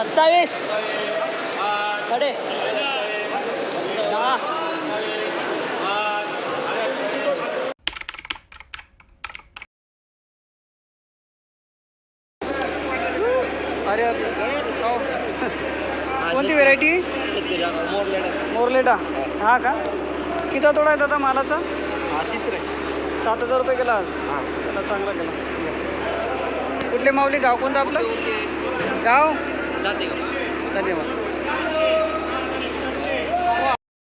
सत्तावीस. खडे. दहा. अरे कोणती व्हेरायटी मोरलेटा हा का? किती तोडा आहे दादा मालाचा? तिसरे सात हजार रुपये केला आज. चला चांगला केला. कुठले माऊली गाव? कोणतं आपलं? गाव? जाते धन्यवाद.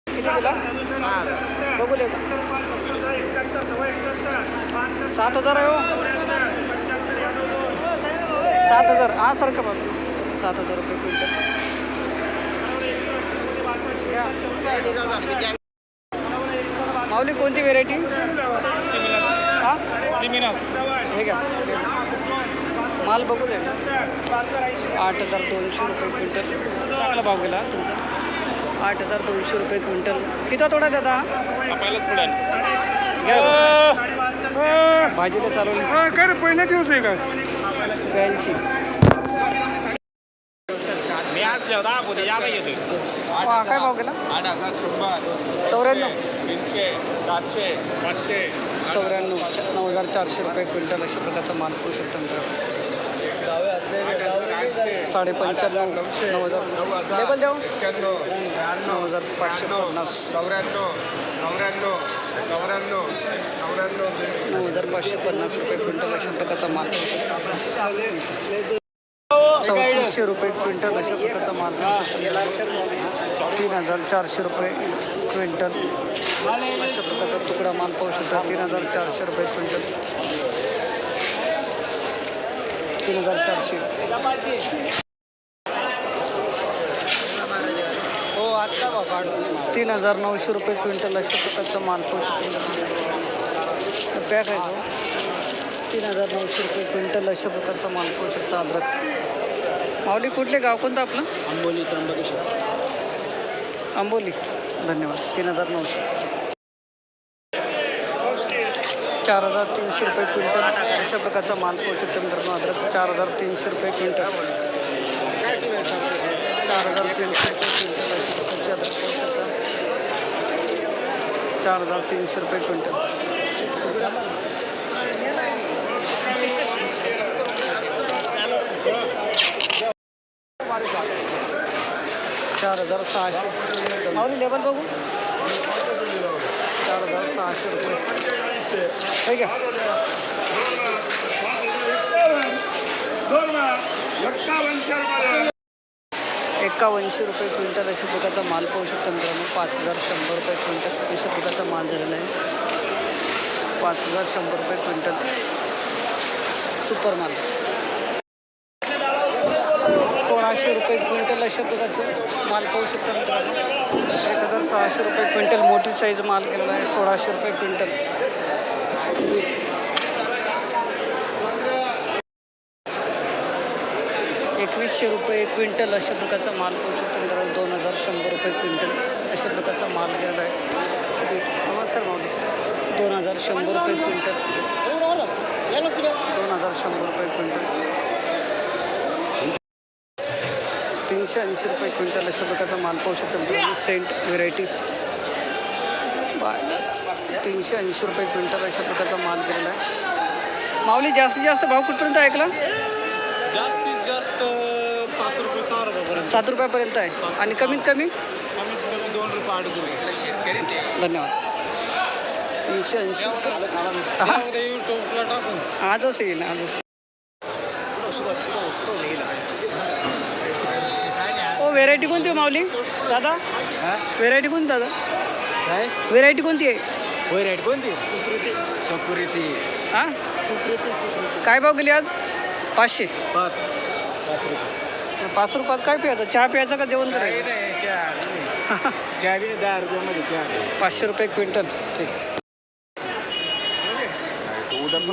किती केला बघू ले सात हजार आहे हो. सात हजार. हा सर का बाबा सात हजार रुपये क्विंटल. माऊली कोणती व्हेरायटी हा हे घ्या. माल बघू दे. आठ हजार दोनशे रुपये क्विंटल. चांगला भाव गेला तुमचा. आठ हजार दोनशे रुपये क्विंटल. किती तोडा दादा घ्या भाजीला चालवली. काय पहिला दिवस आहे का? ब्याऐंशी. काय भाव शंभर. चौऱ्याण्णव. सातशे पाचशे. चौऱ्याण्णव नऊ हजार चारशे रुपये क्विंटल अशा प्रकारचा माल पाहू शकता मित्रांनो. साडे पंच्याण्णव नऊ हजार लेबल नऊ हजार पाचशे पन्नास चौऱ्याण्णव चौऱ्याण्णव नऊ हजार पाचशे पन्नास रुपये क्विंटल अशा प्रकारचा माल चौतीसशे रुपये क्विंटल अशा प्रकारचा माल तीन हजार चारशे रुपये क्विंटल. अशा प्रकारचा तुकडा माल पाहू शकता. तीन हजार चारशे रुपये क्विंटल. तीन हजार चारशे. हो आत्ता बा काढून तीन हजार नऊशे रुपये क्विंटल अशा प्रकारचा माल शकतो पॅक आहे तो. तीन हजार नऊशे रुपये क्विंटल अशा प्रकारचा माल पाहू शकता अद्रक. माऊली कुठले गाव कोणतं आपलं? आंबोली त्र्यंबकेश्वर. आंबोली धन्यवाद. तीन हजार नऊशे. चार हजार तीनशे रुपये क्विंटल. अशा प्रकारचा माल पाहू शकतो मित्रांनो. अद्रक चार हजार तीनशे रुपये क्विंटल. चार हजार तीनशे रुपये क्विंटल अशा प्रकारची अद्रक पाहू शकता. चार हजार तीनशे रुपये क्विंटल. चार हजार सहाशे. माऊली लेबल बघू. चार हजार सहाशे रुपये. एक्कावनशे रुपये क्विंटल अशा प्रकारचा माल पाहू शकता मित्रांनो. पाच हजार शंभर रुपये क्विंटल अशा प्रकारचा माल झालेला आहे. पाच हजार शंभर रुपये क्विंटल सुपर माल. सहाशे रुपये क्विंटल अशा प्रकारचं माल पाहू शकता मित्रांनो. एक हजार सहाशे रुपये क्विंटल मोठी साईज माल केलेला आहे सोळाशे रुपये क्विंटल. एकवीसशे रुपये क्विंटल अशा प्रकारचा माल पाहू शकता मित्रांनो. दोन हजार शंभर रुपये क्विंटल अशा प्रकारचा माल गेलेला आहे. नमस्कार माऊली. दोन हजार शंभर रुपये क्विंटल. दोन हजार शंभर रुपये क्विंटल. तीनशे ऐंशी रुपये क्विंटल अशा प्रकारचा माल पाहू शकता मित्रांनो. सेंट व्हेरायटी बाय. तीनशे ऐंशी रुपये क्विंटल अशा प्रकारचा माल गेलेला आहे. माऊली जास्तीत जास्त भाव कुठपर्यंत ऐकला जास्तीत जास्त पाच रुपये सहा रुपयापर्यंत. सात रुपयापर्यंत आहे. आणि कमीत कमी? दोन रुपये अडीच रुपये. धन्यवाद. तीनशे ऐंशी हा टाकून. आजच येईल आजच. व्हेरायटी कोणती हो माऊली? दादा? व्हेरायटी कोणती दादा? काय? व्हेरायटी कोणती आहे? रेट कोणती? सुकृती. सुकृती. हां? सुकृती सुकृती. काय भाव गेली आज? पाचशे. पाच. पाच रुपये. पाच रुपयात काय प्यायचं? चहा प्यायचा का जेवण करायचं? नाही चहा चहा बी दहा रुपयामध्ये चहा. पाचशे रुपये क्विंटल. ठीक.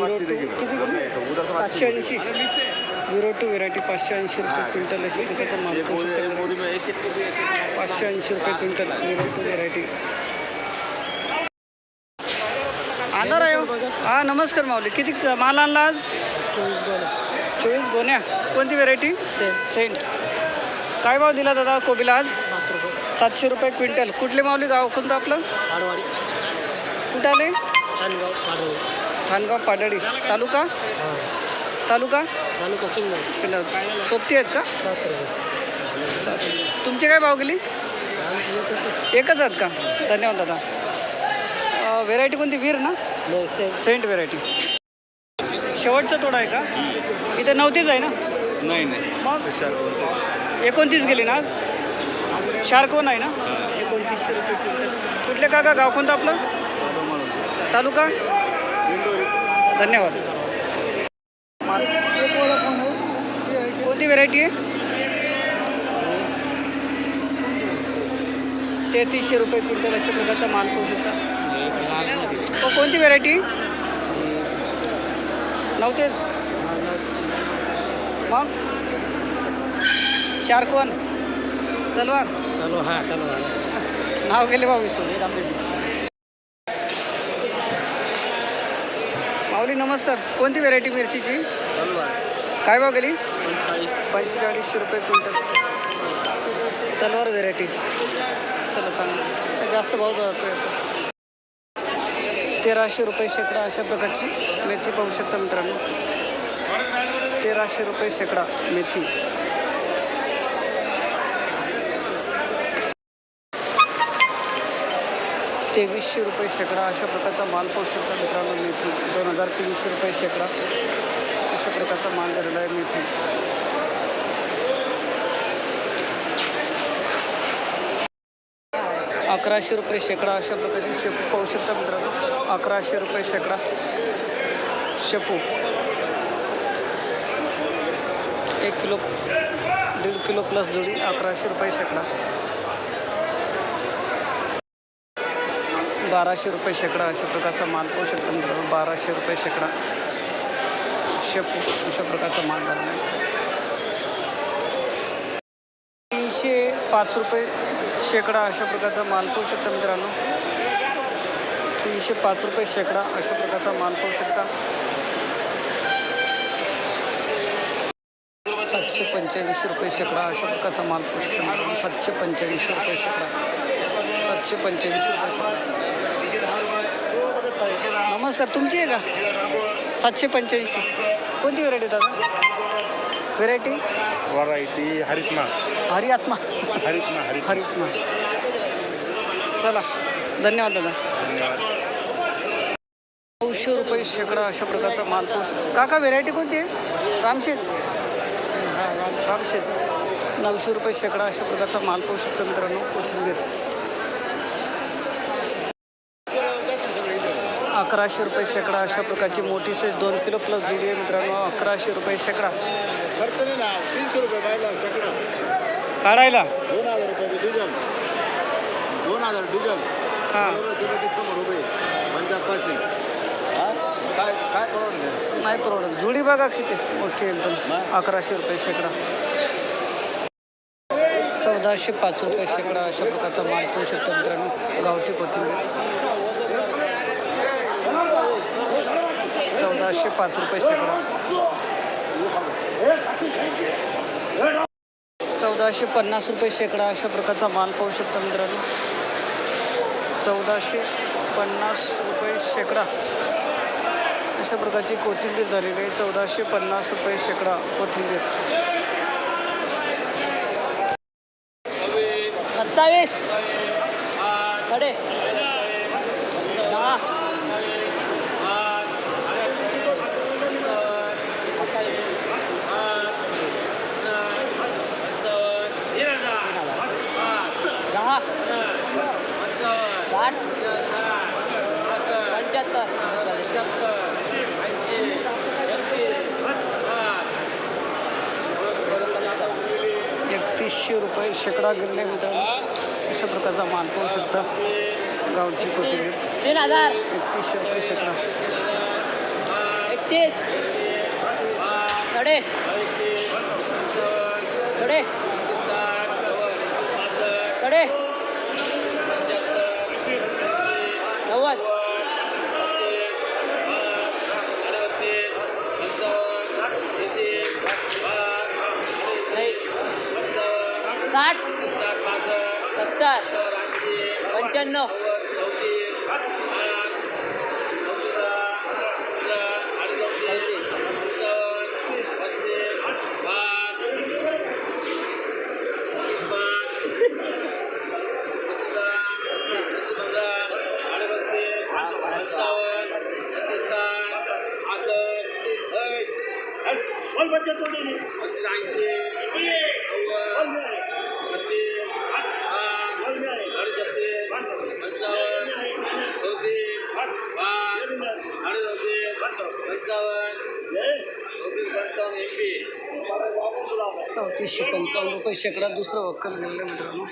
किती? गेली? पाचशे ऐंशी. झिरो टू व्हेरायटी पाचशे ऐंशी रुपये क्विंटल अशी प्रकारचा माल. पाचशे ऐंशी रुपये क्विंटल झिरो टू व्हेरायटी आधार आहे हो. हा नमस्कार माऊली. किती माल आणला आज? चोवीस गोळ्या चोवीस गोण्या. कोणती व्हेरायटी? सेंट. काय भाव दिला दादा कोबीला आज? सातशे रुपये क्विंटल. कुठले माऊली गाव? कोणतं आपलं? आडवाडी. कुठं आले? ठाणगाव पाडळी. तालुका? तालुका? तालुका सिन्नर. सोबती आहेत का? सात तुमचे काय भाव गेली? एकच आहेत का? धन्यवाद दादा. व्हेरायटी कोणती? वीर ना? सेंट. व्हेरायटी शेवटचा तोडा आहे का? इथं नव्हतीच आहे ना? नाही नाही. मग? एकोणतीस गेली ना आज? शार्कोन आहे ना? एकोणतीसशे रुपये क्विंटल. कुठले काका? गाव कोणतं आपलं? तालुका? धन्यवाद. माल. कोणती व्हेरायटी आहे तेहतीसशे रुपये क्विंटल अशा प्रकारचा माल पाहू शकता. हो, कोणती व्हेरायटी नव्हतेच मग? शार्कवन. तलवार. चालू हा चालू नाव गेले भाऊ विसरून. माऊली नमस्कार. कोणती व्हेरायटी मिरचीची? काय भाव गेली? पंचेचाळीसशे रुपये क्विंटल. तलवार व्हेरायटी चला चांगलं. काय जास्त भाव जातो येतो तेराशे रुपये शेकडा अशा प्रकारची मेथी पाहू शकता मित्रांनो. तेराशे रुपये शेकडा मेथी. तेवीसशे रुपये शेकडा अशा प्रकारचा माल पाहू शकता मित्रांनो मेथी. दोन हजार तीनशे रुपये शेकडा अशा प्रकारचा माल दिलेला आहे मेथी. अकराशे रुपये शेकडा अशा प्रकारची शेपू पाहू शकता मित्रांनो. अकराशे रुपये शेकडा शेपू. एक किलो दीड किलो प्लस जोडी अकराशे रुपये शेकडा. बाराशे रुपये शेकडा अशा प्रकारचा माल पाहू शकता मित्रांनो. बाराशे रुपये शेकडा शेपू अशा प्रकारचा माल झाला तीनशे पाच रुपये शेकडा अशा प्रकारचा माल पाहू शकता मित्रांनो. तीनशे पाच रुपये शेकडा अशा प्रकारचा माल पाहू शकता. सातशे पंच्याऐंशी रुपये शेकडा अशा प्रकारचा माल पाहू शकता मित्रांनो. सातशे पंच्याऐंशी रुपये शेकडा. सातशे पंच्याऐंशी रुपये शेकडा. नमस्कार तुमची आहे का? सातशे पंच्याऐंशी. कोणती व्हेरायटी दादा? Variety variety हरितमा. हरी आत्मा हरितमा. हरित हरी आत्मा चला धन्यवाद दादा. नऊशे रुपये शेकडा अशा प्रकारचा माल पाहू काका व्हेरायटी कोणती आहे? रामशेज? रामशेज. नऊशे रुपये शेकडा अशा प्रकारचा माल पाहू शकतो मित्रांनो कोथिंबीर. अकराशे रुपये शेकडा अशा प्रकारची मोठी सेज दोन किलो प्लस जुडी आहे मित्रांनो अकराशे रुपये शेकडा. तीनशे रुपये काढायला? दोन हजार रुपये डिझेल दोन हजार डिझेल हां. समोर काय काय नाही परवडत. जुडी बघा किती मोठी एकदम. अकराशे रुपये शेकडा. चौदाशे पाच रुपये शेकडा अशा प्रकारचा माल पाहू शकतो मित्रांनो गावठी कोथिंबीर. चौदाशे पाच रुपये शेकडा. चौदाशे पन्नास रुपये शेकडा अशा प्रकारचा माल पाहू शकता मित्रांनो. चौदाशे पन्नास रुपये शेकडा. अशा प्रकारची कोथिंबीर झालेली आहे. चौदाशे पन्नास रुपये शेकडा कोथिंबीर. सत्तावीस साडे दहा दहा आठ एकतीसशे रुपये शेकडा गेले मित्रांनो. अशा प्रकारचा माल पाहू शकता. गावठी कोथिंबीर. तीन हजार एकतीसशे रुपये शेकडा. एकतीस. साडे साडे साडे पंच्याण्णव चौतीसशे पंचावन्न रुपये शेकडा दुसरं वक्कल गेलं मित्रांनो.